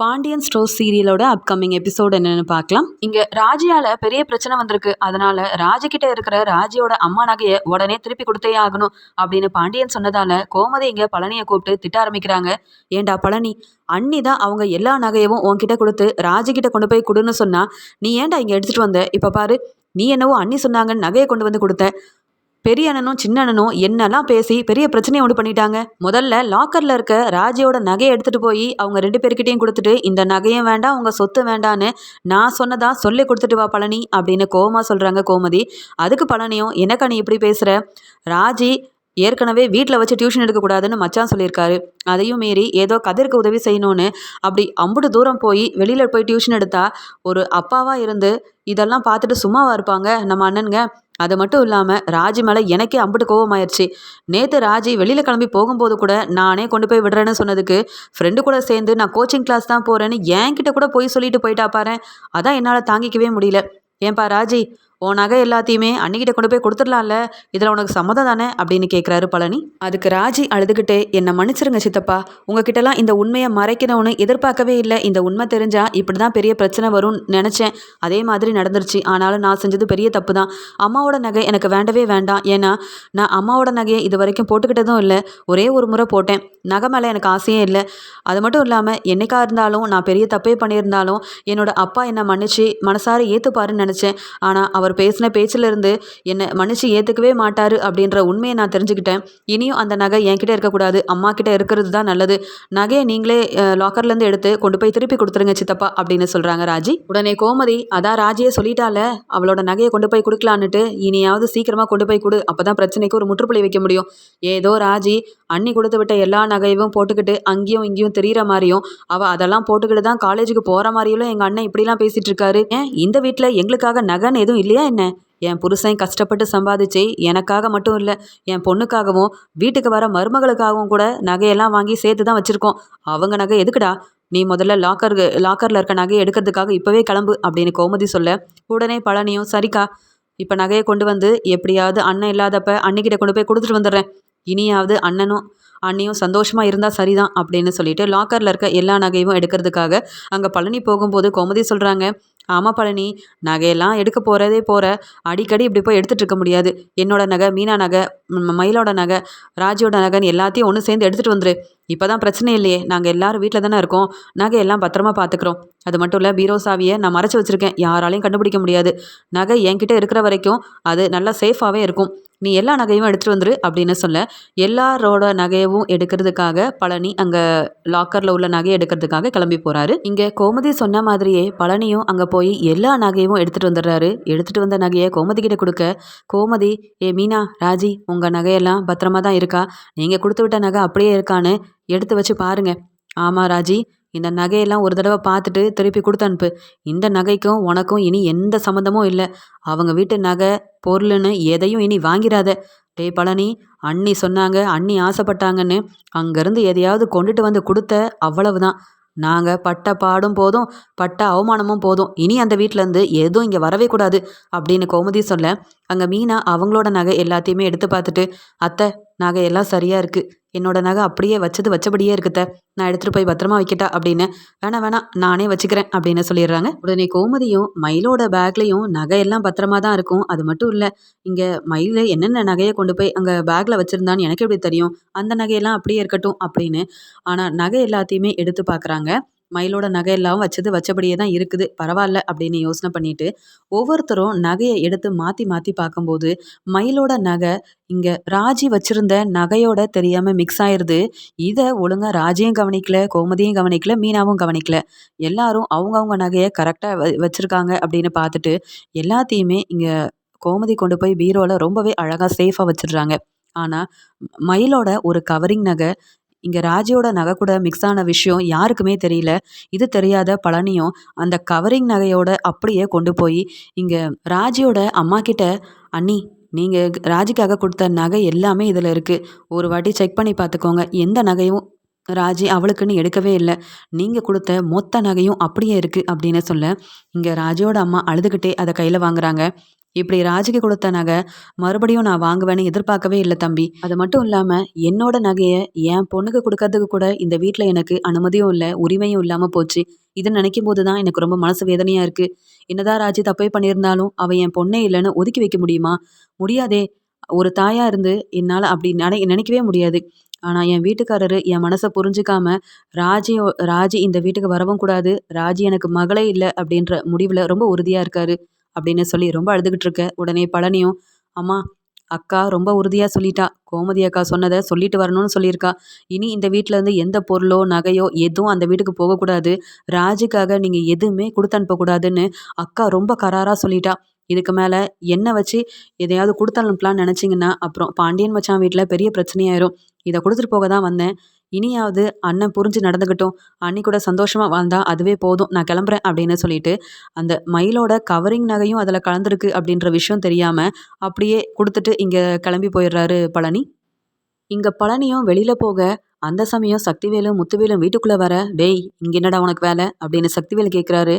Pandian store சீரியலோட upcoming episode என்னன்னு பார்க்கலாம். இங்க ராஜியால பெரிய பிரச்சனை வந்திருக்கு. அதனால ராஜகிட்ட இருக்கிற ராஜியோட அம்மா நகையை உடனே திருப்பி கொடுத்தே ஆகணும் அப்படின்னு பாண்டியன் சொன்னதால கோமதி இங்க பழனியை கூப்பிட்டு திட்ட ஆரம்பிக்கிறாங்க. ஏண்டா பழனி அண்ணி தான் அவங்க எல்லா நகையவும் உன்கிட்ட கொடுத்து ராஜகிட்ட கொண்டு போய் கொடுன்னு சொன்னா நீ ஏன்டா இங்க எடுத்துட்டு வந்த? இப்ப பாரு நீ என்னவோ அண்ணி சொன்னாங்கன்னு நகையை கொண்டு வந்து கொடுத்த. பெரிய அண்ணனும் சின்ன அண்ணனும் என்னெல்லாம் பேசி பெரிய பிரச்சனையை உண்டு பண்ணிட்டாங்க. முதல்ல லாக்கர்ல இருக்க ராஜியோட நகையை எடுத்துட்டு போய் அவங்க ரெண்டு பேர்கிட்டையும் கொடுத்துட்டு இந்த நகையும் வேண்டாம் உங்க சொத்து வேண்டான்னு நான் சொன்னதா சொல்லி கொடுத்துட்டு வா பழனி அப்படின்னு கோமா சொல்றாங்க கோமதி. அதுக்கு பழனியும் என்னக்கா நீ இப்படி பேசுற? ராஜி ஏற்கனவே வீட்டில் வச்சு டியூஷன் எடுக்கக்கூடாதுன்னு மச்சான் சொல்லியிருக்காரு. அதையும் மீறி ஏதோ கதிர்க்கு உதவி செய்யணும்னு அப்படி அம்புட்டு தூரம் போய் வெளியில் போய் டியூஷன் எடுத்தா ஒரு அப்பாவாக இருந்து இதெல்லாம் பார்த்துட்டு சும்மாவாக இருப்பாங்க நம்ம அண்ணனுங்க. அது மட்டும் இல்லாமல் ராஜி மேலே எனக்கே அம்புட்டு கோவமாயிருச்சு. நேற்று ராஜி வெளியில் கிளம்பி போகும்போது கூட நானே கொண்டு போய் விடுறேன்னு சொன்னதுக்கு ஃப்ரெண்டு கூட சேர்ந்து நான் கோச்சிங் கிளாஸ் தான் போகிறேன்னு என்கிட்ட கூட போய் சொல்லிட்டு போயிட்டா பாரு அதான் என்னால் தாங்கிக்கவே முடியல. ஏன்பா ராஜி உன் நகை எல்லாத்தையுமே அன்னிக்கிட்ட கொண்டு போய் கொடுத்துடலாம்ல இதில் உனக்கு சம்மதம் தானே? அப்படின்னு கேட்குறாரு பழனி. அதுக்கு ராஜி அழுதுகிட்டே என்னை மன்னிச்சிருங்க சித்தப்பா. உங்ககிட்டலாம் இந்த உண்மையை மறைக்கணும்னு எதிர்பார்க்கவே இல்லை. இந்த உண்மை தெரிஞ்சா இப்படி தான் பெரிய பிரச்சனை வரும்னு நினச்சேன். அதே மாதிரி நடந்துருச்சு. ஆனாலும் நான் செஞ்சது பெரிய தப்பு தான் அம்மாவோட நகை எனக்கு வேண்டவே வேண்டாம். ஏன்னா நான் அம்மாவோட நகையை இது வரைக்கும் போட்டுக்கிட்டதும் இல்லை. ஒரே ஒரு முறை போட்டேன். நகை மேலே எனக்கு ஆசையே இல்லை. அது மட்டும் இல்லாமல் என்னைக்கா இருந்தாலும் நான் பெரிய தப்பே பண்ணியிருந்தாலும் என்னோட அப்பா என்னை மன்னிச்சு மனசார ஏற்றுப்பாருன்னு நினச்சேன். ஆனால் அவர் பேசின பேச்சிலிருந்து என்னை மனுஷி ஏற்றுக்கவே மாட்டார் அப்படின்ற உண்மையை நான் தெரிஞ்சுக்கிட்டேன். இனியும் அந்த நகை என்கிட்ட இருக்கக்கூடாது. அம்மா கிட்ட இருக்கிறது தான் நல்லது. நகையை நீங்களே லாக்கர்லேருந்து எடுத்து கொண்டு போய் திருப்பி கொடுத்துருங்க சித்தப்பா அப்படின்னு சொல்கிறாங்க ராஜி. உடனே கோமதி அதான் ராஜியே சொல்லிட்டால அவளோட நகையை கொண்டு போய் கொடுக்கலான்னுட்டு இனியாவது சீக்கிரமாக கொண்டு போய் கொடு. அப்போ தான் பிரச்சனைக்கு ஒரு முற்றுப்புள்ளி வைக்க முடியும். ஏதோ ராஜி அண்ணி கொடுத்து விட்ட எல்லா நகையும் போட்டுக்கிட்டு அங்கேயும் இங்கேயும் தெரியுற மாதிரியும் அவள் அதெல்லாம் போட்டுக்கிட்டு தான் காலேஜுக்கு போகிற மாதிரியும் எங்கள் அண்ணன் இப்படிலாம் பேசிகிட்டு இருக்காரு. ஏன் இந்த வீட்டில் எங்களுக்காக நகைன்னு எதுவும் இல்லையா? என்ன? என் புருஷன் கஷ்டப்பட்டு சம்பாதிச்சு எனக்காக மட்டும் இல்லை என் பொண்ணுக்காகவும் வீட்டுக்கு வர மருமகளுக்காகவும் கூட நகையெல்லாம் வாங்கி சேர்த்து தான் வச்சுருக்கோம். அவங்க நகை எதுக்குடா? நீ முதல்ல லாக்கருக்கு லாக்கரில் இருக்க நகையை எடுக்கிறதுக்காக இப்போவே கிளம்பு அப்படின்னு கோமதி சொல்ல உடனே பழனியும் சரிக்கா இப்போ நகையை கொண்டு வந்து எப்படியாவது அண்ணன் இல்லாதப்ப அன்னிக்கிட்ட கொண்டு போய் கொடுத்துட்டு வந்துடுறேன். இனியாவது அண்ணனும் அண்ணியும் சந்தோஷமாக இருந்தால் சரிதான் அப்படின்னு சொல்லிட்டு லாக்கரில் இருக்க எல்லா நகையும் எடுக்கிறதுக்காக அங்கே பழனி போகும்போது கோமதி சொல்கிறாங்க ஆமாம் பழனி நகையெல்லாம் எடுக்க போகிறதே போகிற அடிக்கடி இப்படி போய் எடுத்துகிட்டு இருக்க முடியாது. என்னோட நகை மீனா நகை மயிலோட நகை ராஜியோட நகைன்னு எல்லாத்தையும் ஒன்று சேர்ந்து எடுத்துகிட்டு வந்துரு. இப்போ தான் பிரச்சனை இல்லையே. நாங்கள் எல்லோரும் வீட்டில் தானே இருக்கோம். நகையெல்லாம் பத்திரமா பார்த்துக்குறோம் அது மட்டும் இல்லை பீரோ சாவியை நான் மறைச்சி வச்சுருக்கேன். யாராலையும் கண்டுபிடிக்க முடியாது. நகை என்கிட்ட இருக்கிற வரைக்கும் அது நல்லா சேஃபாகவே இருக்கும். நீ எல்லா நகையும் எடுத்துகிட்டு வந்துரு அப்படின்னு சொல்ல எல்லாரோட நகையவும் எடுக்கிறதுக்காக பழனி அங்கே லாக்கரில் உள்ள நகையை எடுக்கிறதுக்காக கிளம்பி போகிறாரு இங்கே கோமதி சொன்ன மாதிரியே பழனியும் அங்கே போய் எல்லா நகையும் எடுத்துகிட்டு வந்துடுறாரு. எடுத்துகிட்டு வந்த நகையை கோமதி கிட்ட கொடுக்க கோமதி ஏ மீனா ராஜி உங்கள் நகையெல்லாம் பத்திரமா தான் இருக்கா? நீங்கள் கொடுத்து விட்ட நகை அப்படியே இருக்கான்னு எடுத்து வச்சு பாருங்க. ஆமாம் ராஜி. இந்த நகையெல்லாம் ஒரு தடவை பார்த்துட்டு திருப்பி கொடுத்து அனுப்பு. இந்த நகைக்கும் உனக்கும் இனி எந்த சம்மந்தமும் இல்லை. அவங்க வீட்டு நகை பொருள்னு எதையும் இனி வாங்கிடாத டே பழனி அண்ணி சொன்னாங்க அண்ணி ஆசைப்பட்டாங்கன்னு அங்கேருந்து எதையாவது கொண்டுட்டு வந்து கொடுத்த அவ்வளவுதான். நாங்கள் பட்ட பாடும் போதும் பட்ட அவமானமும் போதும். இனி அந்த வீட்டிலேருந்து எதுவும் இங்கே வரவே கூடாது அப்படின்னு கோமதி சொல்ல அங்கே மீனா அவங்களோட நகை எல்லாத்தையுமே எடுத்து பார்த்துட்டு அத்தை நகை எல்லாம் சரியாக இருக்குது என்னோட நகை அப்படியே வச்சது வச்சபடியே இருக்குத்த நான் எடுத்துகிட்டு போய் பத்திரமா வைக்கிட்டா? அப்படின்னு வேணாம் வேணாம் நானே வச்சுக்கிறேன். அப்படின்னு சொல்லிடுறாங்க. உடனே கோமதியும் மயிலோட பேக்லேயும் நகையெல்லாம் பத்திரமா தான் இருக்கும். அது மட்டும் இல்லை இங்கே மயில் என்னென்ன நகையை கொண்டு போய் அங்கே பேக்கில் வச்சுருந்தான்னு எனக்கு எப்படி தெரியும்? அந்த நகையெல்லாம் அப்படியே இருக்கட்டும் அப்படின்னு ஆனால் நகை எல்லாத்தையுமே எடுத்து பார்க்குறாங்க. மயிலோட நகை எல்லாம் வச்சது வச்சபடியே தான் இருக்குது. பரவாயில்ல அப்படின்னு யோசனை பண்ணிட்டு ஒவ்வொருத்தரும் நகையை எடுத்து மாற்றி மாற்றி பார்க்கும்போது மயிலோட நகை இங்கே ராஜி வச்சிருந்த நகையோட தெரியாமல் மிக்ஸ் ஆயிடுது இதை ஒழுங்காக ராஜியும் கவனிக்கல கோமதியும் கவனிக்கல மீனாவும் கவனிக்கல. எல்லாரும் அவங்கவுங்க நகையை கரெக்டாக வ வச்சுருக்காங்க அப்படின்னு பார்த்துட்டு எல்லாத்தையுமே இங்கே கோமதி கொண்டு போய் பீரோவில் ரொம்பவே அழகாக சேஃபாக வச்சிடுறாங்க. ஆனால் மயிலோட ஒரு கவரிங் நகை இங்கே ராஜியோட நகை கூட மிக்ஸ் ஆன விஷயம் யாருக்குமே தெரியல. இது தெரியாத பழனியும் அந்த கவரிங் நகையோட அப்படியே கொண்டு போய் இங்கே ராஜியோட அம்மா கிட்ட அண்ணி நீங்கள் ராஜிக்காக கொடுத்த நகை எல்லாமே இதில் இருக்குது ஒரு வாட்டி செக் பண்ணி பார்த்துக்கோங்க எந்த நகையும் ராஜி அவளுக்குன்னு எடுக்கவே இல்லை. நீங்கள் கொடுத்த மொத்த நகையும் அப்படியே இருக்குது அப்படின்னு சொல்ல இங்கே ராஜியோட அம்மா அழுதுகிட்டே அதை கையில் வாங்குறாங்க. இப்படி ராஜிக்கு கொடுத்த நகை மறுபடியும் நான் வாங்குவேன்னு எதிர்பார்க்கவே இல்லை தம்பி. அது மட்டும் இல்லாமல் என்னோட நகையை என் பொண்ணுக்கு கொடுக்கறதுக்கு கூட இந்த வீட்டில் எனக்கு அனுமதியும் இல்லை உரிமையும் இல்லாமல் போச்சு. இதை நினைக்கும் போது தான் எனக்கு ரொம்ப மனசு வேதனையாக இருக்குது என்னதான் ராஜி தப்பே பண்ணியிருந்தாலும் அவள் என் பொண்ணே இல்லைன்னு ஒதுக்கி வைக்க முடியுமா? முடியாதே. ஒரு தாயா இருந்து என்னால் அப்படி நினை நினைக்கவே முடியாது. ஆனால் என் வீட்டுக்காரரு என் மனசை புரிஞ்சுக்காம ராஜியோ ராஜி இந்த வீட்டுக்கு வரவும் கூடாது ராஜி எனக்கு மகளே இல்லை அப்படின்ற முடிவில் ரொம்ப உறுதியாக இருக்காரு. அப்படின்னு சொல்லி ரொம்ப அழுதுகிட்டு இருக்க. உடனே பழனியும் அம்மா அக்கா ரொம்ப உறுதியாக சொல்லிட்டா. கோமதி அக்கா சொன்னதை சொல்லிட்டு வரணும்னு சொல்லியிருக்கா. இனி இந்த வீட்டில் இருந்து எந்த பொருளோ நகையோ எதுவும் அந்த வீட்டுக்கு போகக்கூடாது. ராஜுக்காக நீங்கள் எதுவுமே கொடுத்து அனுப்பக்கூடாதுன்னு அக்கா ரொம்ப கராராக சொல்லிட்டா. இதுக்கு மேலே என்ன வச்சு எதையாவது கொடுத்து அனுப்பலாம்னு நினச்சிங்கன்னா அப்புறம் பாண்டியன் மச்சான் வீட்டில் பெரிய பிரச்சனையாயிரும். இதை கொடுத்துட்டு போக தான் வந்தேன். இனியாவது அண்ணன் புரிஞ்சு நடந்துக்கிட்டோம் அன்னி கூட சந்தோஷமாக வாழ்ந்தா அதுவே போதும். நான் கிளம்புறேன் அப்படின்னு சொல்லிட்டு அந்த மயிலோட கவரிங் நகையும் அதில் கலந்துருக்கு அப்படின்ற விஷயம் தெரியாமல் அப்படியே கொடுத்துட்டு இங்கே கிளம்பி போயிடுறாரு பழனி. இங்கே பழனியும் வெளியில் போக அந்த சமயம் சக்திவேலும் முத்துவேலும் வீட்டுக்குள்ளே வர டேய் இங்கே என்னடா உனக்கு வேலை? அப்படின்னு சக்திவேல் கேட்குறாரு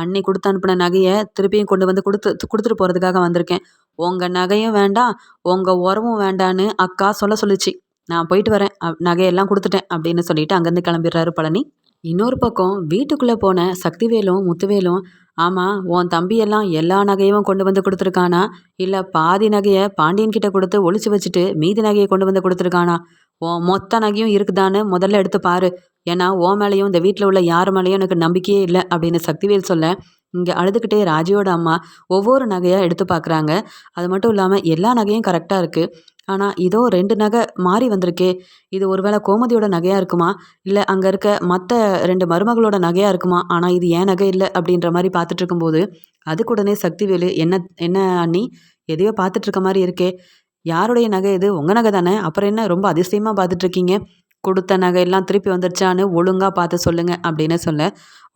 அன்னை கொடுத்து அனுப்பின நகையை திருப்பியும் கொண்டு வந்து கொடுத்து கொடுத்துட்டு போகிறதுக்காக வந்திருக்கேன். உங்கள் நகையும் வேண்டாம் உங்கள் உரமும் வேண்டான்னு அக்கா சொல்ல சொல்லுச்சு. நான் போயிட்டு வரேன் நகையெல்லாம் கொடுத்துட்டேன் அப்படின்னு சொல்லிட்டு அங்கேருந்து கிளம்பிடுறாரு பழனி. இன்னொரு பக்கம் வீட்டுக்குள்ளே போன சக்திவேலும் முத்துவேலும் ஆமாம் உன் தம்பியெல்லாம் எல்லா நகையும் கொண்டு வந்து கொடுத்துருக்கானா? இல்லை பாதி நகையை பாண்டியன் கிட்ட கொடுத்து ஒழிச்சு வச்சுட்டு மீதி நகையை கொண்டு வந்து கொடுத்துருக்கானா? உன் மொத்த நகையும் இருக்குதான்னு முதல்ல எடுத்து பாரு. ஏன்னா ஓ மேலேயும் இந்த வீட்டில் உள்ள யார் மேலேயும் எனக்கு நம்பிக்கையே இல்லை அப்படின்னு சக்திவேல் சொல்ல இங்கே அழுதுகிட்டே ராஜியோட அம்மா ஒவ்வொரு நகையாக எடுத்து பார்க்குறாங்க. அது மட்டும் இல்லாமல் எல்லா நகையும் கரெக்டாக இருக்குது ஆனால் இதோ ரெண்டு நகை மாறி வந்திருக்கே. இது ஒருவேளை கோமதியோட நகையாக இருக்குமா? இல்லை அங்கே இருக்க மற்ற ரெண்டு மருமகளோட நகையாக இருக்குமா? ஆனால் இது ஏன் நகை இல்லை? அப்படின்ற மாதிரி பார்த்துட்டு இருக்கும்போது அதுக்கு உடனே சக்திவேலு என்ன என்ன அண்ணி? எதையோ பார்த்துட்டு இருக்க மாதிரி இருக்கே. யாருடைய நகை இது? உங்கள் நகை தானே? அப்புறம் என்ன? ரொம்ப அதிசயமாக பார்த்துட்ருக்கீங்க கொடுத்த நகையெல்லாம் திருப்பி வந்துருச்சான்னு ஒழுங்காக பார்த்து சொல்லுங்கள் அப்படின்னு சொல்ல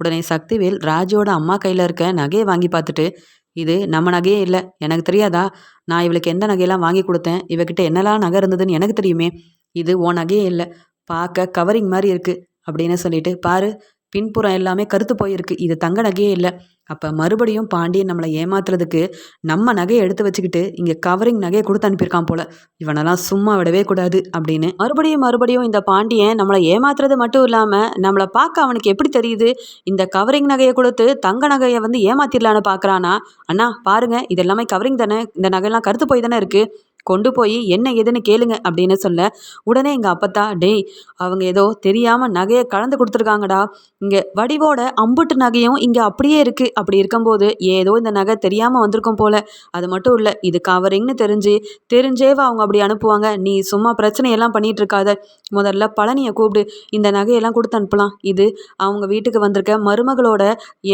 உடனே சக்திவேல் ராஜோட அம்மா கையில் இருக்க நகையை வாங்கி பார்த்துட்டு இது நம்ம நகையே இல்லை. எனக்கு தெரியாதா? நான் இவளுக்கு எந்த நகையெல்லாம் வாங்கி கொடுத்தேன்? இவகிட்ட என்னெல்லாம் நகை இருந்ததுன்னு எனக்கு தெரியுமே. இது உன் நகையே இல்லை. பார்க்க கவரிங் மாதிரி இருக்குது அப்படின்னு சொல்லிட்டு பாரு பின்புறம் எல்லாமே கருத்து போயிருக்கு. இது தங்க நகையே இல்லை. அப்போ மறுபடியும் பாண்டியன் நம்மளை ஏமாத்துறதுக்கு நம்ம நகையை எடுத்து வச்சுக்கிட்டு இங்கே கவரிங் நகையை கொடுத்து அனுப்பியிருக்கான் போல. இவனெல்லாம் சும்மா விடவே கூடாது அப்படின்னு மறுபடியும் மறுபடியும் இந்த பாண்டியன் நம்மளை ஏமாத்துறது மட்டும் இல்லாமல் நம்மளை பார்க்க அவனுக்கு எப்படி தெரியுது? இந்த கவரிங் நகையை கொடுத்து தங்க நகையை வந்து ஏமாத்திடலான்னு பார்க்குறானா அண்ணா பாருங்க இது எல்லாமே கவரிங் தானே. இந்த நகையெல்லாம் கருத்து போய் தானே இருக்குது கொண்டு போய் என்ன ஏதுன்னு கேளுங்க அப்படின்னு சொல்ல உடனே எங்கள் அப்பத்தா டேய் அவங்க ஏதோ தெரியாமல் நகையை கலந்து கொடுத்துருக்காங்கடா. இங்கே வடிவோட அம்புட்டு நகையும் இங்கே அப்படியே இருக்குது அப்படி இருக்கும்போது ஏதோ இந்த நகை தெரியாமல் வந்திருக்கும் போல். அது மட்டும் இல்லை இது கவரிங்னு தெரிஞ்சு தெரிஞ்சேவா அவங்க அப்படி அனுப்புவாங்க. நீ சும்மா பிரச்சனையெல்லாம் பண்ணிகிட்டு இருக்காத முதல்ல பழனியை கூப்பிடு. இந்த நகையெல்லாம் கொடுத்து அனுப்பலாம். இது அவங்க வீட்டுக்கு வந்திருக்க மருமகளோட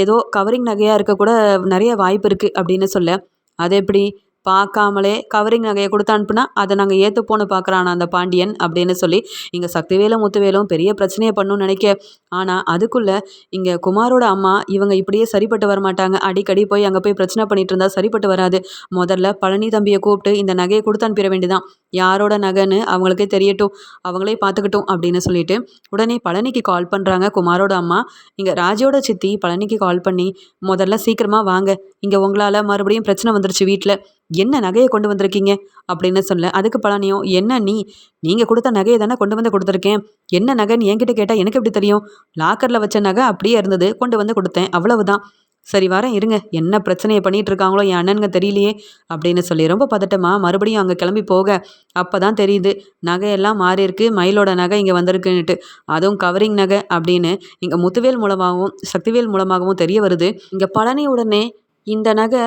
ஏதோ கவரிங் நகையாக இருக்க கூட நிறைய வாய்ப்பு இருக்குது அப்படின்னு சொல்ல அது எப்படி? பார்க்காமலே கவரிங் நகையை கொடுத்து அனுப்புனா அதை நாங்கள் ஏற்றுப்போன்னு பார்க்குறான் அந்த பாண்டியன் அப்படின்னு சொல்லி இங்கே சக்திவேலும் முத்துவேலும் பெரிய பிரச்சனையை பண்ணணும்னு நினைக்க. ஆனால் அதுக்குள்ளே இங்கே குமாரோட அம்மா இவங்க இப்படியே சரிப்பட்டு வரமாட்டாங்க. அடிக்கடி போய் அங்கே போய் பிரச்சனை பண்ணிட்டு இருந்தால் சரிப்பட்டு வராது. முதல்ல பழனி தம்பியை கூப்பிட்டு இந்த நகையை கொடுத்து அனுப்பிட வேண்டியதான் யாரோட நகைன்னு அவங்களுக்கே தெரியட்டும். அவங்களே பார்த்துக்கட்டும் அப்படின்னு சொல்லிட்டு உடனே பழனிக்கு கால் பண்ணுறாங்க குமாரோட அம்மா. இங்கே ராஜோட சித்தி பழனிக்கு கால் பண்ணி முதல்ல சீக்கிரமாக வாங்க. இங்கே உங்களால் மறுபடியும் பிரச்சனை வந்துருச்சு வீட்டில் என்ன நகையை கொண்டு வந்திருக்கீங்க? அப்படின்னு சொல்ல அதுக்கு பழனியும் என்ன நீ? நீங்கள் கொடுத்த நகையை தானே கொண்டு வந்து கொடுத்துருக்கேன். என்ன நகைன்னு என்கிட்ட கேட்டால் எனக்கு எப்படி தெரியும்? லாக்கரில் வச்ச நகை அப்படியே இருந்தது கொண்டு வந்து கொடுத்தேன். அவ்வளவுதான். சரி வரேன் இருங்க. என்ன பிரச்சனையை பண்ணிகிட்டு இருக்காங்களோ என் அண்ணனுங்க தெரியலையே அப்படின்னு சொல்லி ரொம்ப பதட்டமா மறுபடியும் அங்கே கிளம்பி போக. அப்போ தான் தெரியுது நகையெல்லாம் மாறி இருக்கு மயிலோட நகை இங்கே வந்திருக்குன்னுட்டு. அதுவும் கவரிங் நகை அப்படின்னு இங்கே முத்துவேல் மூலமாகவும் சக்திவேல் மூலமாகவும் தெரிய வருது. இங்கே பழனி உடனே இந்த நகை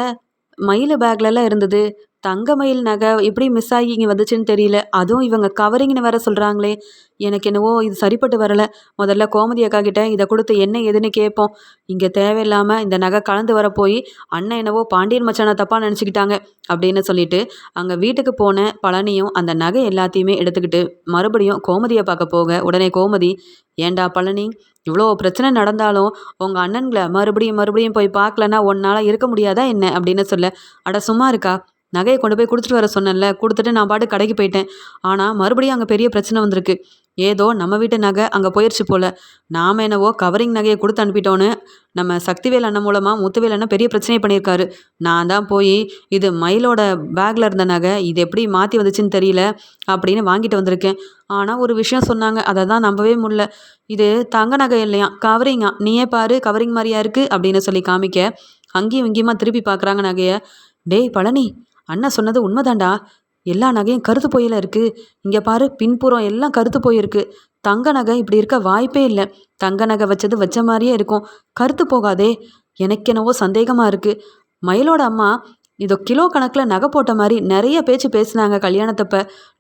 மயில் பேக்லலாம் இருந்தது. தங்கமயில் நகை எப்படி மிஸ் ஆகி இங்கே வந்துச்சுன்னு தெரியல. அதுவும் இவங்க கவரிங்னு வேற சொல்கிறாங்களே எனக்கு என்னவோ இது சரிப்பட்டு வரலை. முதல்ல கோமதி அக்கா கிட்ட இதை கொடுத்து என்ன எதுன்னு கேட்போம். இங்கே தேவையில்லாமல் இந்த நகை கலந்து வர போய் அண்ணன் என்னவோ பாண்டியன் மச்சானை தப்பாக நினச்சிக்கிட்டாங்க அப்படின்னு சொல்லிட்டு அங்கே வீட்டுக்கு போன பழனியும் அந்த நகை எல்லாத்தையுமே எடுத்துக்கிட்டு மறுபடியும் கோமதியை பார்க்க போக உடனே கோமதி ஏண்டா பழனி இவ்வளோ பிரச்சனை நடந்தாலும் உங்கள் அண்ணன்களை மறுபடியும் மறுபடியும் போய் பார்க்கலன்னா உன்னால் இருக்க முடியாதா என்ன? அப்படின்னு சொல்ல அட சும்மா இருக்கா? நகையை கொண்டு போய் கொடுத்துட்டு வர சொன்னேன்ல கொடுத்துட்டு நான் பாட்டு கடைக்கு போயிட்டேன். ஆனால் மறுபடியும் அங்கே பெரிய பிரச்சனை வந்திருக்கு. ஏதோ நம்ம வீட்டு நகை அங்கே போயிடுச்சு போல். நாம் என்னவோ கவரிங் நகையை கொடுத்து அனுப்பிட்டோன்னு நம்ம சக்திவேல் அண்ணன் மூலமாக முத்துவேல் அண்ணன் பெரிய பிரச்சனை பண்ணியிருக்காரு. நான் தான் போய் இது மயிலோட பேக்கில் இருந்த நகை இது எப்படி மாற்றி வந்துச்சுன்னு தெரியல அப்படின்னு வாங்கிட்டு வந்திருக்கேன். ஆனால் ஒரு விஷயம் சொன்னாங்க அதை தான் நம்பவே முடியல. இது தங்க நகை இல்லையா? கவரிங்கா நீயே பாரு கவரிங் மாதிரியா இருக்குது அப்படின்னு சொல்லி காமிக்க அங்கேயும் இங்கேயுமா திருப்பி பார்க்குறாங்க நகையை. டேய் பழனி அண்ணா சொன்னது உண்மைதான்டா. எல்லா நகையும் கருத்து போயில இருக்குது இங்கே பாரு பின்புறம் எல்லாம் கருத்து போயிருக்கு. தங்க நகை இப்படி இருக்க வாய்ப்பே இல்லை. தங்க நகை வச்சது வச்ச மாதிரியே இருக்கும். கருத்து போகாதே. எனக்கு என்னவோ சந்தேகமாக இருக்குது மயிலோட அம்மா இதோ கிலோ கணக்கில் நகை போட்ட மாதிரி நிறைய பேச்சு பேசினாங்க கல்யாணத்தப்ப.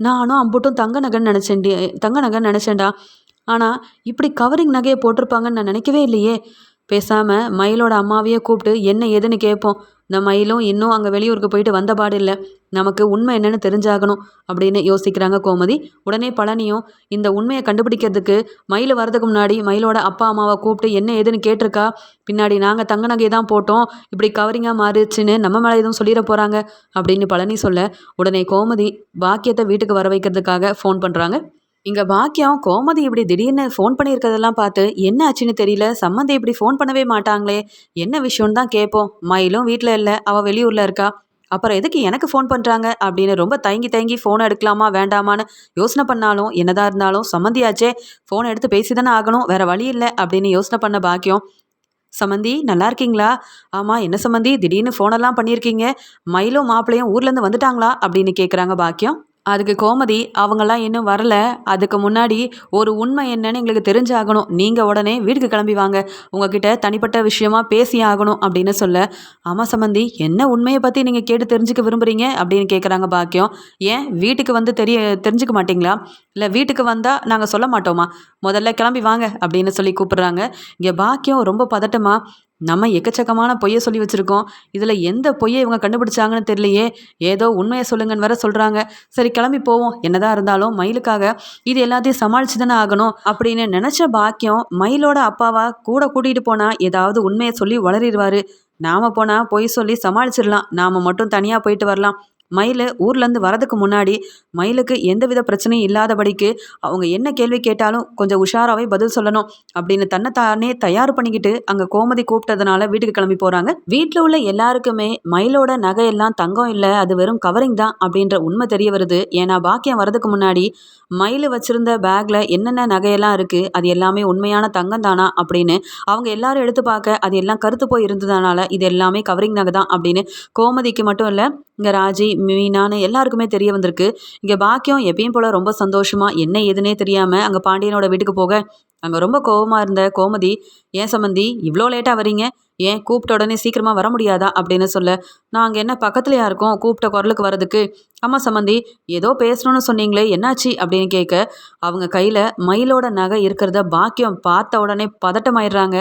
நானும் அம்புட்டும் தங்க நகைன்னு நினச்சேன்டி தங்க நகைன்னு நினச்சேன்டா. ஆனால் இப்படி கவரிங் நகையை போட்டிருப்பாங்கன்னு நான் நினைக்கவே இல்லையே. பேசாமல் மயிலோட அம்மாவையே கூப்பிட்டு என்ன ஏதுன்னு கேட்போம். இந்த மயிலும் இன்னும் அங்கே வெளியூருக்கு போயிட்டு வந்த பாடு இல்லை. நமக்கு உண்மை என்னன்னு தெரிஞ்சாகணும் அப்படின்னு யோசிக்கிறாங்க கோமதி. உடனே பழனியும் இந்த உண்மையை கண்டுபிடிக்கிறதுக்கு மயில் வரதுக்கு முன்னாடி மயிலோட அப்பா அம்மாவை கூப்பிட்டு என்ன ஏதுன்னு கேட்டிருக்கா? பின்னாடி நாங்கள் தங்க நகையை தான் போட்டோம். இப்படி கவரிங்காக மாறிடுச்சுன்னு நம்ம மேலே எதுவும் சொல்லிட போகிறாங்க அப்படின்னு பழனி சொல்ல உடனே கோமதி பாக்கியத்தை வீட்டுக்கு வர வைக்கிறதுக்காக ஃபோன் பண்ணுறாங்க இங்கே பாக்கியம் கோமதி இப்படி திடீர்னு ஃபோன் பண்ணியிருக்கிறதெல்லாம் பார்த்து என்ன ஆச்சுன்னு தெரியல? சம்மந்தி இப்படி ஃபோன் பண்ணவே மாட்டாங்களே. என்ன விஷயம்னு தான் கேட்போம். மயிலும் வீட்டில் இல்லை. அவள் வெளியூரில் இருக்கா. அப்புறம் எதுக்கு எனக்கு ஃபோன் பண்ணுறாங்க அப்படின்னு ரொம்ப தயங்கி தயங்கி ஃபோனை எடுக்கலாமா வேண்டாமான்னு யோசனை பண்ணாலும் என்னதான் இருந்தாலும் சம்மந்தியாச்சே ஃபோனை எடுத்து பேசி தானே ஆகணும். வேற வழி இல்லை. அப்படின்னு யோசனை பண்ண பாக்கியம் சம்மந்தி நல்லா இருக்கீங்களா? ஆமாம் என்ன சம்மந்தி? திடீர்னு ஃபோனெல்லாம் பண்ணியிருக்கீங்க. மயிலும் மாப்பிள்ளையும் ஊர்லேருந்து வந்துட்டாங்களா? அப்படின்னு கேட்குறாங்க பாக்கியம் அதுக்கு கோமதி அவங்கெல்லாம் இன்னும் வரல. அதுக்கு முன்னாடி ஒரு உண்மை என்னன்னு எங்களுக்கு தெரிஞ்சாகணும். நீங்கள் உடனே வீட்டுக்கு கிளம்பி வாங்க. உங்ககிட்ட தனிப்பட்ட விஷயமா பேசி ஆகணும் அப்படின்னு சொல்ல ஆமாம் சம்மந்தி என்ன உண்மையை பற்றி நீங்கள் கேட்டு தெரிஞ்சுக்க விரும்புகிறீங்க அப்படின்னு கேட்குறாங்க பாக்கியம். ஏன்? வீட்டுக்கு வந்து தெரிய தெரிஞ்சுக்க மாட்டிங்களா? இல்லை வீட்டுக்கு வந்தால் நாங்கள் சொல்ல மாட்டோமா? முதல்ல கிளம்பி வாங்க அப்படின்னு சொல்லி கூப்பிடுறாங்க. இங்கே பாக்கியம் ரொம்ப பதட்டமா நம்ம எக்கச்சக்கமான பொய்யை சொல்லி வச்சுருக்கோம். இதில் எந்த பொய்யை இவங்க கண்டுபிடிச்சாங்கன்னு தெரியலையே. ஏதோ உண்மையை சொல்லுங்கன்னு வேற சொல்கிறாங்க சரி கிளம்பி போவோம். என்னதான் இருந்தாலும் மயிலுக்காக இது எல்லாத்தையும் சமாளிச்சு தானே ஆகணும் அப்படின்னு நினச்ச பாக்கியம் மயிலோட அப்பாவா கூட கூட்டிகிட்டு போனால் ஏதாவது உண்மையை சொல்லி வளரிடுவார். நாம் போனால் பொய் சொல்லி சமாளிச்சிடலாம். நாம் மட்டும் தனியாக போயிட்டு வரலாம். மயில் ஊர்லேருந்து வரதுக்கு முன்னாடி மயிலுக்கு எந்தவித பிரச்சனையும் இல்லாதபடிக்கு அவங்க என்ன கேள்வி கேட்டாலும் கொஞ்சம் உஷாராகவே பதில் சொல்லணும் அப்படின்னு தன்னைத்தானே தானே தயார் பண்ணிக்கிட்டு அங்கே கோமதி கூப்பிட்டதுனால வீட்டுக்கு கிளம்பி போகிறாங்க வீட்டில் உள்ள எல்லாருக்குமே மயிலோட நகையெல்லாம் தங்கம் இல்லை அது வெறும் கவரிங் தான் அப்படின்ற உண்மை தெரிய வருது. ஏன்னா பாக்கியம் வரதுக்கு முன்னாடி மயில் வச்சிருந்த பேக்கில் என்னென்ன நகையெல்லாம் இருக்குது அது எல்லாமே உண்மையான தங்கம் தானா அப்படின்னு அவங்க எல்லாரும் எடுத்து பார்க்க அது எல்லாம் கருத்து போய் இருந்ததுனால இது எல்லாமே கவரிங் நகை தான் அப்படின்னு கோமதிக்கு மட்டும் இல்லை இங்கே ராஜி மீனான்னு எல்லாருக்குமே தெரிய வந்திருக்கு. இங்கே பாக்கியம் எப்பயும் போல் ரொம்ப சந்தோஷமாக என்ன ஏதுன்னே தெரியாமல் அங்கே பாண்டியனோட வீட்டுக்கு போக. அங்கே ரொம்ப கோவமாக இருந்த கோமதி ஏன் சம்மந்தி இவ்வளோ லேட்டாக வரீங்க? ஏன் கூப்பிட்ட உடனே சீக்கிரமாக வர முடியாதா? அப்படின்னு சொல்ல நான் அங்கே என்ன பக்கத்துலையா இருக்கோம் கூப்பிட்ட குரலுக்கு வரதுக்கு. அம்மா சம்மந்தி ஏதோ பேசணும்னு சொன்னீங்களே என்னாச்சு? அப்படின்னு கேட்க அவங்க கையில் மயிலோட நகை இருக்கிறத பாக்கியம் பார்த்த உடனே பதட்டமாயிடுறாங்க.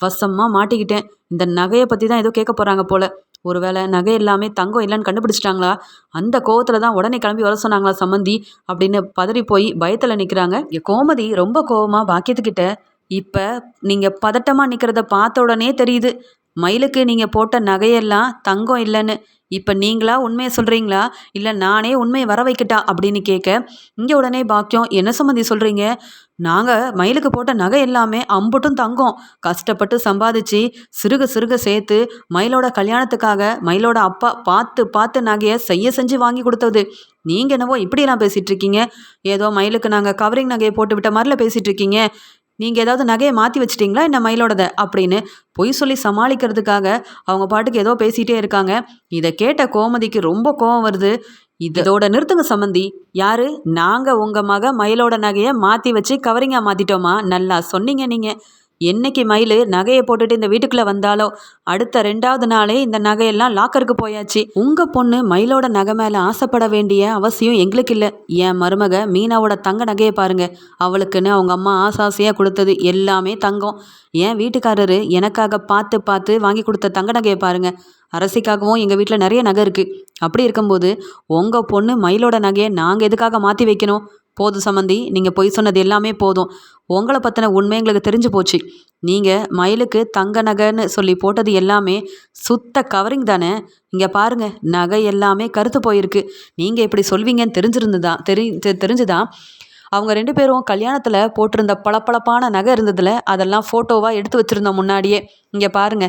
வசமாக மாட்டிக்கிட்டேன். இந்த நகையை பற்றி தான் ஏதோ கேட்க போகிறாங்க போல. ஒருவேளை நகை எல்லாமே தங்கம் இல்லைன்னு கண்டுபிடிச்சிட்டாங்களா? அந்த கோவத்தில் தான் உடனே கிளம்பி வர சொன்னாங்களா சம்மந்தி? அப்படின்னு பதறி போய் பயத்தில் நிற்கிறாங்க கோமதி ரொம்ப கோவமாக பாக்கியத்துக்கிட்ட இப்போ நீங்கள் பதட்டமாக நிற்கிறத பார்த்த உடனே தெரியுது. மயிலுக்கு நீங்கள் போட்ட நகையெல்லாம் தங்கம் இல்லைன்னு. இப்போ நீங்களா உண்மையை சொல்கிறீங்களா இல்லை நானே உண்மையை வர வைக்கிட்டா? அப்படின்னு கேட்க இங்கே உடனே பாக்கியம். என்ன சம்மந்தி சொல்கிறீங்க நாங்கள் மயிலுக்கு போட்ட நகை எல்லாமே அம்புட்டும் தங்கம். கஷ்டப்பட்டு சம்பாதிச்சு சிறுக சிறுக சேர்த்து மயிலோட கல்யாணத்துக்காக மயிலோட அப்பா பார்த்து பார்த்து நகையை செய்ய செஞ்சு வாங்கி கொடுத்தது. நீங்கள் என்னவோ இப்படியெல்லாம் பேசிகிட்டு இருக்கீங்க ஏதோ மயிலுக்கு நாங்கள் கவரிங் நகையை போட்டு விட்ட மாதிரில பேசிகிட்டு இருக்கீங்க நீங்கள் ஏதாவது நகையை மாற்றி வச்சிட்டிங்களா என்ன மயிலோடத? அப்படின்னு பொய் சொல்லி சமாளிக்கிறதுக்காக அவங்க பாட்டுக்கு ஏதோ பேசிகிட்டே இருக்காங்க. இதை கேட்ட கோமதிக்கு ரொம்ப கோவம் வருது. இதோட நிறுத்துங்க சம்மந்தி யாரு? நாங்கள் உங்கள் மக மயிலோட நகையை மாற்றி வச்சு கவரிங்காக மாற்றிட்டோமா நல்லா சொன்னீங்க நீங்கள் என்னைக்கு மயில் நகையை போட்டுட்டு இந்த வீட்டுக்குள்ளே வந்தாலோ அடுத்த ரெண்டாவது நாளே இந்த நகையெல்லாம் லாக்கருக்கு போயாச்சு. உங்கள் பொண்ணு மயிலோட நகை மேலே ஆசைப்பட வேண்டிய அவசியம் எங்களுக்கு இல்லை. என் மருமக மீனாவோட தங்க நகையை பாருங்க. அவளுக்குன்னு அவங்க அம்மா ஆசாசையாக கொடுத்தது எல்லாமே தங்கம். என் வீட்டுக்காரரு எனக்காக பார்த்து பார்த்து வாங்கி கொடுத்த தங்க நகையை பாருங்க. அரசிக்காகவும் எங்கள் வீட்டில் நிறைய நகை இருக்குது அப்படி இருக்கும்போது உங்கள் பொண்ணு மயிலோட நகையை நாங்கள் எதுக்காக மாற்றி வைக்கணும்? போதும் சம்மந்தி நீங்கள் பொய் சொன்னது எல்லாமே போதும். உங்களை பற்றின உண்மை எங்களுக்கு தெரிஞ்சு போச்சு. நீங்கள் மயிலுக்கு தங்க நகைன்னு சொல்லி போட்டது எல்லாமே சுத்த கவரிங் தானே? இங்கே பாருங்கள் நகை எல்லாமே கருத்து போயிருக்கு. நீங்கள் இப்படி சொல்வீங்கன்னு தெரிஞ்சிருந்துதான் தெரி தெரிஞ்சுதான் அவங்க ரெண்டு பேரும் கல்யாணத்தில் போட்டிருந்த பளபளப்பான நகை இருந்ததில் அதெல்லாம் ஃபோட்டோவாக எடுத்து வச்சுருந்தோம் முன்னாடியே. இங்கே பாருங்க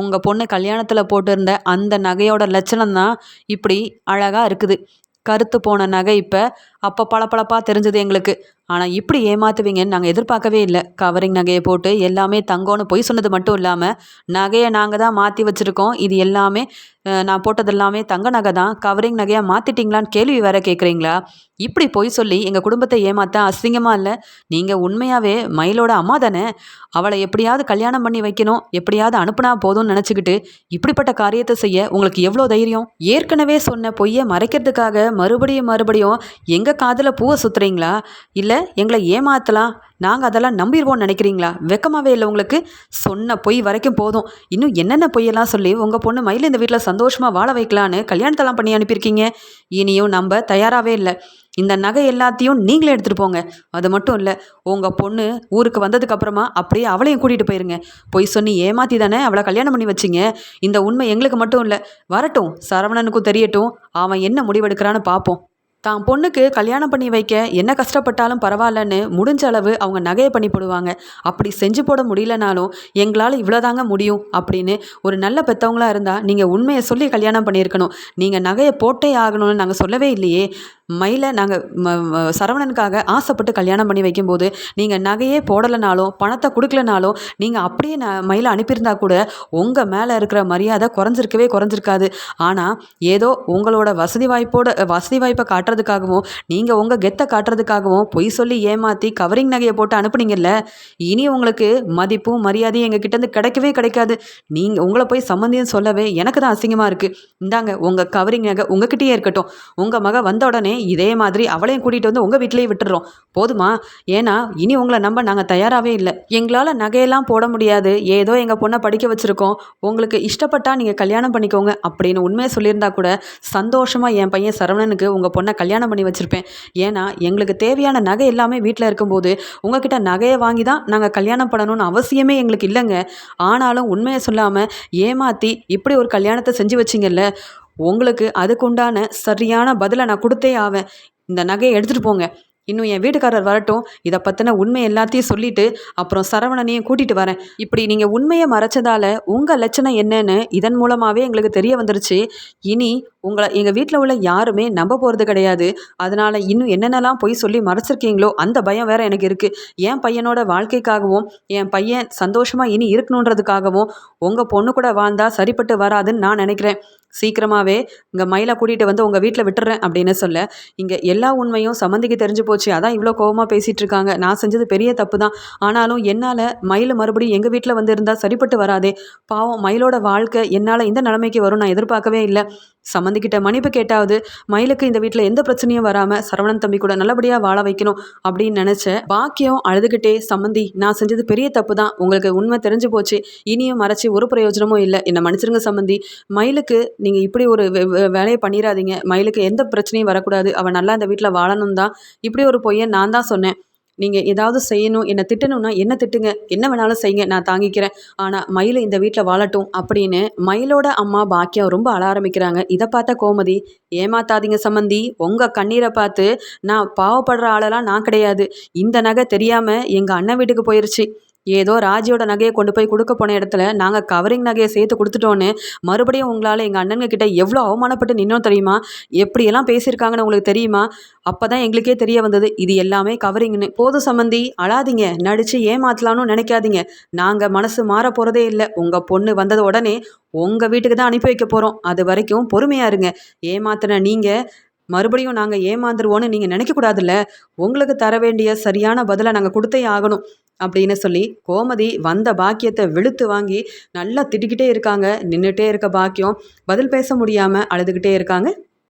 உங்கள் பொண்ணு கல்யாணத்தில் போட்டிருந்த அந்த நகையோட லட்சணம் தான் இப்படி அழகாக இருக்குது. கருத்து போன நகை இப்போ அப்போ பளபளப்பாக தெரிஞ்சது எங்களுக்கு. ஆனால் இப்படி ஏமாத்துவீங்கன்னு நாங்கள் எதிர்பார்க்கவே இல்லை. கவரிங் நகையை போட்டு எல்லாமே தங்கம்னு பொய் சொன்னது மட்டும் இல்லாமல் நகையை நாங்கள் தான் மாற்றி வச்சுருக்கோம். இது எல்லாமே நான் போட்டது எல்லாமே தங்க நகை தான். கவரிங் நகையாக மாற்றிட்டீங்களான்னு கேள்வி வேற கேட்குறீங்களா இப்படி பொய் சொல்லி எங்கள் குடும்பத்தை ஏமாற்ற அசிங்கமாக இல்லை? நீங்கள் உண்மையாகவே மயிலோட அம்மா தானே? அவளை எப்படியாவது கல்யாணம் பண்ணி வைக்கணும். எப்படியாவது அனுப்புனா போதும்னு நினச்சிக்கிட்டு இப்படிப்பட்ட காரியத்தை செய்ய உங்களுக்கு எவ்வளோ தைரியம்? ஏற்கனவே சொன்ன பொய்யை மறைக்கிறதுக்காக மறுபடியும் மறுபடியும் எங்கள் காதில் பூவை சுற்றுறீங்களா இல்லை எங்களை ஏமாத்தலாம் நாங்கள் அதெல்லாம் நம்பிடுவோம்னு நினைக்கிறீங்களா? வெக்கமாகவே இல்லை உங்களுக்கு. சொன்ன பொய் வரைக்கும் போதும். இன்னும் என்னென்ன பொய்யெல்லாம் சொல்லி உங்கள் பொண்ணு மயில் இந்த வீட்டில் சந்தோஷமாக வாழ வைக்கலான்னு கல்யாணத்தெல்லாம் பண்ணி அனுப்பியிருக்கீங்க? இனியும் நம்ப தயாராகவே இல்லை. இந்த நகை எல்லாத்தையும் நீங்களே எடுத்துகிட்டு போங்க. அது மட்டும் இல்லை உங்கள் பொண்ணு ஊருக்கு வந்ததுக்கப்புறமா அப்படியே அவளையும் கூட்டிகிட்டு போயிருங்க. பொய் சொல்லி ஏமாத்தி தானே அவளை கல்யாணம் பண்ணி வச்சிங்க? இந்த உண்மை எங்களுக்கு மட்டும் இல்லை வரட்டும். சரவணனுக்கும் தெரியட்டும். அவன் என்ன முடிவெடுக்கிறான்னு பார்ப்போம் தான் பொண்ணுக்கு கல்யாணம் பண்ணி வைக்க என்ன கஷ்டப்பட்டாலும் பரவாயில்லன்னு முடிஞ்ச அளவு அவங்க நகையை பண்ணி போடுவாங்க அப்படி செஞ்சு போட முடியலனாலும் எங்களால் இவ்வளோதாங்க முடியும் அப்படின்னு ஒரு நல்ல பெற்றவங்களாக இருந்தால் நீங்கள் உண்மையை சொல்லி கல்யாணம் பண்ணியிருக்கணும். நீங்கள் நகையை போட்டே ஆகணும்னு நாங்கள் சொல்லவே இல்லையே. மயிலை நாங்கள் சரவணனுக்காக ஆசைப்பட்டு கல்யாணம் பண்ணி வைக்கும்போது நீங்கள் நகையே போடலைனாலும் பணத்தை கொடுக்கலனாலும் நீங்கள் அப்படியே ந மயிலை அனுப்பியிருந்தா கூட உங்கள் மேலே இருக்கிற மரியாதை குறைஞ்சிருக்கவே குறைஞ்சிருக்காது. ஆனால் ஏதோ உங்களோட வசதி வாய்ப்போட வசதி வாய்ப்பை காட்டுறதுக்காகவும் நீங்கள் உங்கள் கெத்தை காட்டுறதுக்காகவும் பொய் சொல்லி ஏமாற்றி கவரிங் நகையை போட்டு அனுப்புனீங்கல்ல இனி உங்களுக்கு மதிப்பும் மரியாதையும் எங்கள் கிட்டேருந்து கிடைக்கவே கிடைக்காது. நீங்கள் உங்களை போய் சம்மந்தியும் சொல்லவே எனக்கு தான் அசிங்கமாக இருக்குது இந்தாங்க உங்கள் கவரிங் நகை உங்ககிட்டயே இருக்கட்டும். உங்கள் மக வந்த உடனே இதே மாதிரி அவளையும் கூட்டிகிட்டு வந்து உங்கள் வீட்டிலேயே விட்டுறோம். போதுமா? ஏன்னா இனி உங்களை நம்ப நாங்கள் தயாராகவே இல்லை. எங்களால் நகையெல்லாம் போட முடியாது. ஏதோ எங்கள் பொண்ணை படிக்க வச்சுருக்கோம். உங்களுக்கு இஷ்டப்பட்டா நீங்கள் கல்யாணம் பண்ணிக்கோங்க அப்படின்னு உண்மையை சொல்லியிருந்தா கூட சந்தோஷமாக என் பையன் சரவணனுக்கு உங்கள் பொண்ணை கல்யாணம் பண்ணி வச்சுருப்பேன். ஏன்னா எங்களுக்கு தேவையான நகை எல்லாமே வீட்டில் இருக்கும்போது உங்ககிட்ட நகையை வாங்கி தான் நாங்கள் கல்யாணம் பண்ணணும்னு அவசியமே எங்களுக்கு இல்லைங்க. ஆனாலும் உண்மையை சொல்லாமல் ஏமாற்றி இப்படி ஒரு கல்யாணத்தை செஞ்சு வச்சிங்கல்ல உங்களுக்கு அதுக்குண்டான சரியான பதிலை நான் கொடுத்தே ஆவேன். இந்த நகையை எடுத்துகிட்டு போங்க. இன்னும் என் வீட்டுக்காரர் வரட்டும். இதை பற்றின உண்மை எல்லாத்தையும் சொல்லிட்டு அப்புறம் சரவணனையும் கூட்டிகிட்டு வரேன். இப்படி நீங்கள் உண்மையை மறைச்சதால உங்கள் லட்சணம் என்னன்னு இதன் மூலமாகவே எங்களுக்கு தெரிய வந்துருச்சு. இனி உங்களை எங்கள் வீட்டில் உள்ள யாருமே நம்ப போகிறது கிடையாது. அதனால் இன்னும் என்னென்னலாம் போய் சொல்லி மறைச்சிருக்கீங்களோ அந்த பயம் வேற எனக்கு இருக்குது என் பையனோட வாழ்க்கைக்காகவும் என் பையன் சந்தோஷமாக இனி இருக்கணுன்றதுக்காகவும் உங்கள் பொண்ணு கூட வாழ்ந்தால் சரிப்பட்டு வராதுன்னு நான் நினைக்கிறேன். சீக்கிரமாகவே இங்கே மயிலை கூட்டிகிட்டு வந்து உங்கள் வீட்டில் விட்டுறேன் அப்படின்னு சொல்ல இங்கே எல்லா உண்மையும் சம்மந்திக்கு தெரிஞ்சு போச்சு. அதான் இவ்வளோ கோவமாக பேசிகிட்டு இருக்காங்க. நான் செஞ்சது பெரிய தப்பு தான் ஆனாலும் என்னால் மயில் மறுபடியும் எங்கள் வீட்டில் வந்து இருந்தால் சரிப்பட்டு வராதே. பாவம் மயிலோட வாழ்க்கை என்னால் இந்த நிலைமைக்கு வரும் நான் எதிர்பார்க்கவே இல்லை. சம்மந்திக்கிட்ட மன்னிப்பு கேட்டாவது மயிலுக்கு இந்த வீட்டில் எந்த பிரச்சனையும் வராமல் சரவணன் தம்பி கூட நல்லபடியாக வாழ வைக்கணும் அப்படின்னு நினச்ச பாக்கியம் அழுதுகிட்டே சம்மந்தி நான் செஞ்சது பெரிய தப்பு தான் உங்களுக்கு உண்மை தெரிஞ்சு போச்சு. இனியும் மறைச்சி ஒரு பிரயோஜனமும் இல்லை. என்னை மன்னிச்சிருங்க சம்மந்தி மயிலுக்கு நீங்கள் இப்படி ஒரு வே- வேலையை பண்ணிடாதீங்க மயிலுக்கு எந்த பிரச்சனையும் வரக்கூடாது. அவன் நல்லா இந்த வீட்டில் வாழணும் தான் இப்படி ஒரு பொய்யை நான் தான் சொன்னேன். நீங்கள் ஏதாவது செய்யணும் என்னை திட்டணும்னா என்ன திட்டுங்க? என்ன வேணாலும் செய்யுங்க நான் தாங்கிக்கிறேன். ஆனால் மயில் இந்த வீட்டில் வாழட்டும் அப்படின்னு மயிலோட அம்மா பாக்கியம் ரொம்ப அழ ஆரம்பிக்கிறாங்க. இதை பார்த்த கோமதி ஏமாத்தாதீங்க சம்மந்தி. உங்கள் கண்ணீரை பார்த்து நான் பாவப்படுற ஆளெல்லாம் நான் கிடையாது. இந்த நகை தெரியாமல் எங்கள் அண்ணன் வீட்டுக்கு போயிருச்சு. ஏதோ ராஜியோட நகையை கொண்டு போய் கொடுக்க போன இடத்துல நாங்கள் கவரிங் நகையை சேர்த்து கொடுத்துட்டோன்னு மறுபடியும் உங்களால் எங்கள் அண்ணனுங்க கிட்ட எவ்வளோ அவமானப்பட்டு நின்னோம் தெரியுமா? எப்படியெல்லாம் பேசியிருக்காங்கன்னு உங்களுக்கு தெரியுமா? அப்போ தான் எங்களுக்கே தெரிய வந்தது இது எல்லாமே கவரிங்னு போதும் சம்மந்தி அழாதீங்க நடித்து ஏமாற்றலான்னு நினைக்காதீங்க. நாங்கள் மனசு மாற போகிறதே இல்லை. உங்கள் பொண்ணு வந்தது உடனே உங்கள் வீட்டுக்கு தான் அனுப்பி வைக்க போகிறோம் அது வரைக்கும் பொறுமையாக இருங்க. ஏமாத்தின நீங்கள் மறுபடியும் நாங்கள் ஏமாந்துருவோன்னு நீங்கள் நினைக்கக்கூடாதுல்ல உங்களுக்கு தர வேண்டிய சரியான பதிலை நாங்கள் கொடுத்தே ஆகணும். அப்படின்னு சொல்லி கோமதி வந்த பாக்கியத்தை வெளுத்து வாங்கி நல்லா திட்டிக்கிட்டே இருக்காங்க. நின்றுட்டே இருக்க பாக்கியம். பதில் பேச முடியாமல் அழுதுகிட்டே இருக்காங்க.